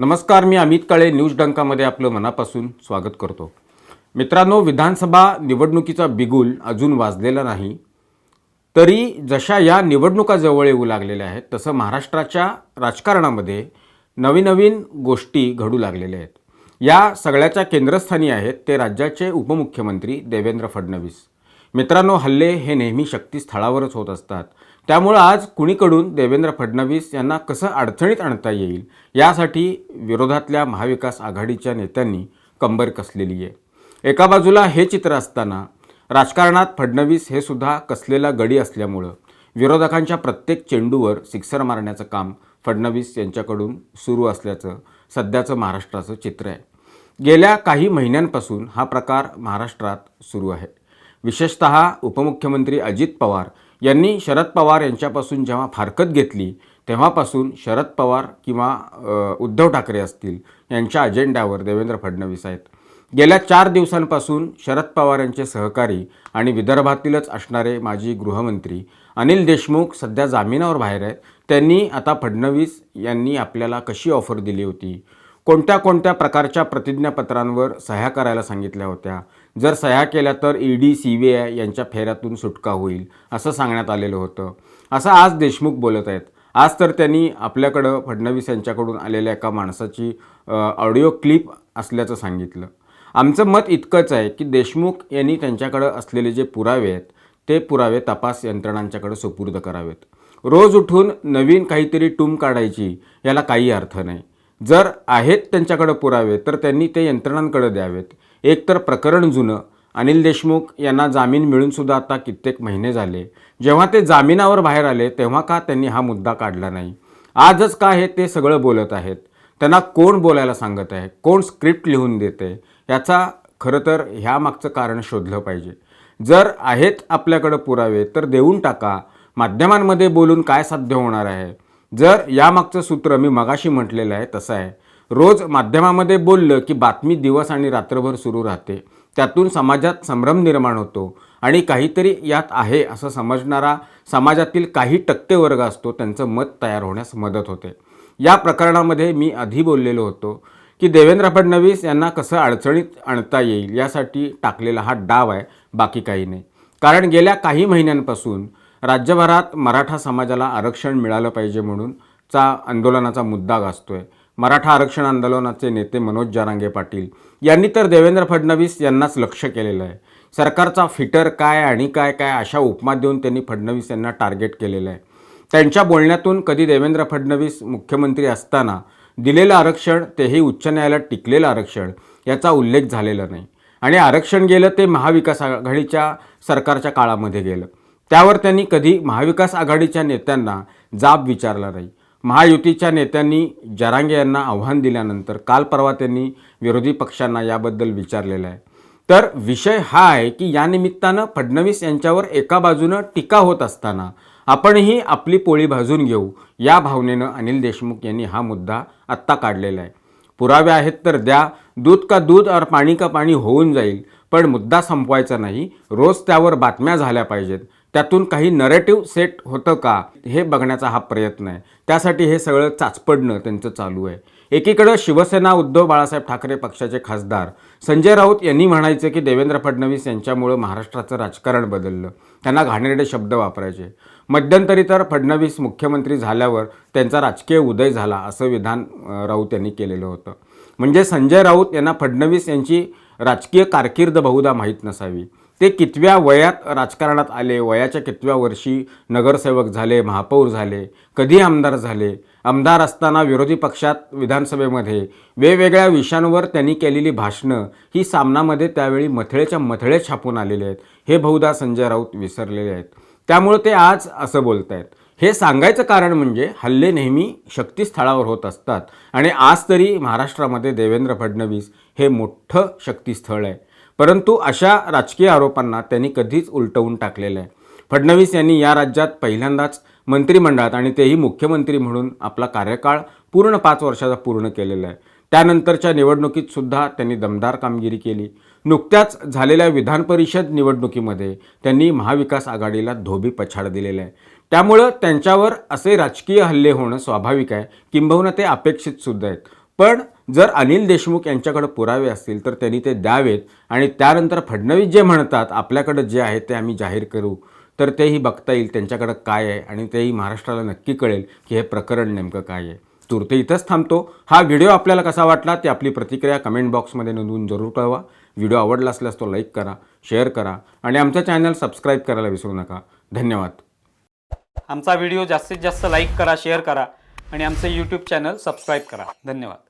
नमस्कार मी अमित काळे न्यूज डंकामध्ये आपलं मनापासून स्वागत करतो. मित्रांनो विधानसभा निवडणुकीचा बिगुल अजून वाजलेला नाही. तरी जशा या निवडणुका जवळ येऊ लागलेल्या आहेत तसं महाराष्ट्राच्या राजकारणामध्ये नवीनवीन गोष्टी घडू लागलेल्या आहेत. या सगळ्याच्या केंद्रस्थानी आहेत ते राज्याचे उपमुख्यमंत्री देवेंद्र फडणवीस. मित्रांनो हल्ले हे नेहमी शक्तीस्थळावरच होत असतात. त्यामुळं आज कुणीकडून देवेंद्र फडणवीस यांना कसं अडचणीत आणता येईल यासाठी विरोधातल्या महाविकास आघाडीच्या नेत्यांनी कंबर कसलेली आहे. एका बाजूला हे चित्र असताना राजकारणात फडणवीस हे सुद्धा कसलेला गडी असल्यामुळं विरोधकांच्या प्रत्येक चेंडूवर सिक्सर मारण्याचं काम फडणवीस यांच्याकडून सुरू असल्याचं सध्याचं महाराष्ट्राचं चित्र आहे. गेल्या काही महिन्यांपासून हा प्रकार महाराष्ट्रात सुरू आहे. विशेषत उपमुख्यमंत्री अजित पवार यांनी शरद पवार यांच्यापासून जेव्हा फारकत घेतली तेव्हापासून शरद पवार किंवा उद्धव ठाकरे असतील यांच्या अजेंड्यावर देवेंद्र फडणवीस आहेत. गेल्या चार दिवसांपासून शरद पवार यांचे सहकारी आणि विदर्भातीलच असणारे माजी गृहमंत्री अनिल देशमुख सध्या जामिनावर बाहेर आहेत. त्यांनी आता फडणवीस यांनी आपल्याला कशी ऑफर दिली होती? कोणत्या कोणत्या प्रकारच्या प्रतिज्ञापत्रांवर सह्या करायला सांगितल्या होत्या? जर सह्या केल्या तर E D C B I यांच्या फेऱ्यातून सुटका होईल असं सांगण्यात आलेलं होतं. असं आज देशमुख बोलत आहेत. आज तर त्यांनी आपल्याकडं फडणवीस यांच्याकडून आलेल्या एका माणसाची ऑडिओ क्लिप असल्याचं सांगितलं. आमचं मत इतकंच आहे की देशमुख यांनी त्यांच्याकडं असलेले जे पुरावे आहेत ते पुरावे तपास यंत्रणांच्याकडे सुपूर्द करावेत. रोज उठून नवीन काहीतरी टूम काढायची याला काही अर्थ नाही. जर आहेत त्यांच्याकडं पुरावे तर त्यांनी ते यंत्रणांकडे द्यावेत. एकतर प्रकरण जुनं. अनिल देशमुख यांना जामीन मिळूनसुद्धा आता कित्येक महिने झाले. जेव्हा ते जामिनावर बाहेर आले तेव्हा का त्यांनी हा मुद्दा काढला नाही? आजच का हे ते सगळं बोलत आहेत? त्यांना कोण बोलायला सांगत आहे? कोण स्क्रिप्ट लिहून देते? याचा खरं तर ह्या मागचं कारण शोधलं पाहिजे. जर आहेत आपल्याकडं पुरावे तर देऊन टाका. माध्यमांमध्ये बोलून काय साध्य होणार आहे? जर यामागचं सूत्र मी मगाशी म्हटलेलं आहे तसं आहे. रोज माध्यमामध्ये बोललं की बातमी दिवस आणि रात्रभर सुरू राहते. त्यातून समाजात संभ्रम निर्माण होतो. आणि काहीतरी यात आहे असं समजणारा समाजातील काही टक्के वर्ग असतो त्यांचं मत तयार होण्यास मदत होते. या प्रकरणामध्ये मी आधी बोललेलो होतो की देवेंद्र फडणवीस यांना कसं अडचणीत आणता येईल यासाठी टाकलेला हा डाव आहे बाकी काही नाही. कारण गेल्या काही महिन्यांपासून राज्यभरात मराठा समाजाला आरक्षण मिळालं पाहिजे म्हणून चा आंदोलनाचा मुद्दा गाजतोय. मराठा आरक्षण आंदोलनाचे नेते मनोज जारांगे पाटील यांनी तर देवेंद्र फडणवीस यांनाच लक्ष केलेलं आहे. सरकारचा फिटर काय आणि काय काय अशा उपमा देऊन त्यांनी फडणवीस यांना टार्गेट केलेलं आहे. त्यांच्या बोलण्यातून कधी देवेंद्र फडणवीस मुख्यमंत्री असताना दिलेलं आरक्षण तेही उच्च न्यायालयात टिकलेलं आरक्षण याचा उल्लेख झालेला नाही. आणि आरक्षण गेलं ते महाविकास आघाडीच्या सरकारच्या काळामध्ये गेलं. त्यावर त्यांनी कधी महाविकास आघाडीच्या नेत्यांना जाब विचारला नाही. महायुतीच्या नेत्यांनी जरांगे यांना आव्हान दिल्यानंतर काल परवा त्यांनी विरोधी पक्षांना याबद्दल विचारलेलं आहे. तर विषय हा आहे की या निमित्तानं फडणवीस यांच्यावर एका बाजूनं टीका होत असताना आपणही आपली पोळी भाजून घेऊ या भावनेनं अनिल देशमुख यांनी हा मुद्दा आत्ता काढलेला आहे. पुरावे आहेत तर द्या दूध का दूध और पाणी का पाणी होऊन जाईल पण मुद्दा संपवायचा नाही. रोज त्यावर बातम्या झाल्या पाहिजेत. त्यातून काही नरेटिव्ह सेट होतं का हे बघण्याचा हा प्रयत्न आहे. त्यासाठी हे सगळं चाचपडणं त्यांचं चालू आहे. एकीकडं शिवसेना उद्धव बाळासाहेब ठाकरे पक्षाचे खासदार संजय राऊत यांनी म्हणायचं की देवेंद्र फडणवीस यांच्यामुळं महाराष्ट्राचं राजकारण बदललं. त्यांना घाणेरडे शब्द वापरायचे. मध्यंतरी तर फडणवीस मुख्यमंत्री झाल्यावर त्यांचा राजकीय उदय झाला असं विधान राऊत यांनी केलेलं होतं. म्हणजे संजय राऊत यांना फडणवीस यांची राजकीय कारकीर्द बहुधा माहीत नसावी. ते कितव्या वयात राजकारणात आले वयाच्या कितव्या वर्षी नगरसेवक झाले महापौर झाले कधी आमदार झाले आमदार असताना विरोधी पक्षात विधानसभेमध्ये वेगवेगळ्या विषयांवर त्यांनी केलेली भाषणं ही सामनामध्ये त्यावेळी मथळेच्या मथळे छापून आलेले आहेत. हे बहुधा संजय राऊत विसरलेले आहेत. त्यामुळे ते आज असं बोलत आहेत हे सांगायचं कारण म्हणजे हल्ले नेहमी शक्तीस्थळावर होत असतात आणि आज तरी महाराष्ट्रामध्ये देवेंद्र फडणवीस हे मोठं शक्तीस्थळ आहे. परंतु अशा राजकीय आरोपांना त्यांनी कधीच उलटवून टाकलेलं आहे. फडणवीस यांनी या राज्यात पहिल्यांदाच मंत्रिमंडळात आणि तेही मुख्यमंत्री म्हणून आपला कार्यकाळ पूर्ण पाच वर्षाचा पूर्ण केलेला आहे. त्यानंतरच्या निवडणुकीत सुद्धा त्यांनी दमदार कामगिरी केली. नुकत्याच झालेल्या विधान परिषद निवडणुकीमध्ये त्यांनी महाविकास आघाडीला धोबी पछाड दिलेला आहे. त्यामुळं त्यांच्यावर असे राजकीय हल्ले होणं स्वाभाविक आहे. किंबहुना ते अपेक्षितसुद्धा आहेत. पण जर अनिल देशमुख यांच्याकडे पुरावे असतील तर त्यांनी ते द्यावेत. आणि त्यानंतर फडणवीस जे म्हणतात आपल्याकडं जे आहे ते आम्ही जाहीर करू. तर तेही बघता येईल त्यांच्याकडं काय आहे आणि तेही महाराष्ट्राला नक्की कळेल की हे प्रकरण नेमकं काय आहे. तुर्ते इथंच थांबतो. हा व्हिडिओ आपल्याला कसा वाटला ते आपली प्रतिक्रिया कमेंट बॉक्समध्ये नोंदवून जरूर कळवा व्हिडिओ आवडला असल्यास तो लाईक करा शेअर करा आणि आमचं चॅनल सबस्क्राईब करायला विसरू नका. धन्यवाद. आमचा व्हिडिओ जास्तीत जास्त लाईक करा शेअर करा आणि आमचं यूट्यूब चॅनल सबस्क्राईब करा. धन्यवाद.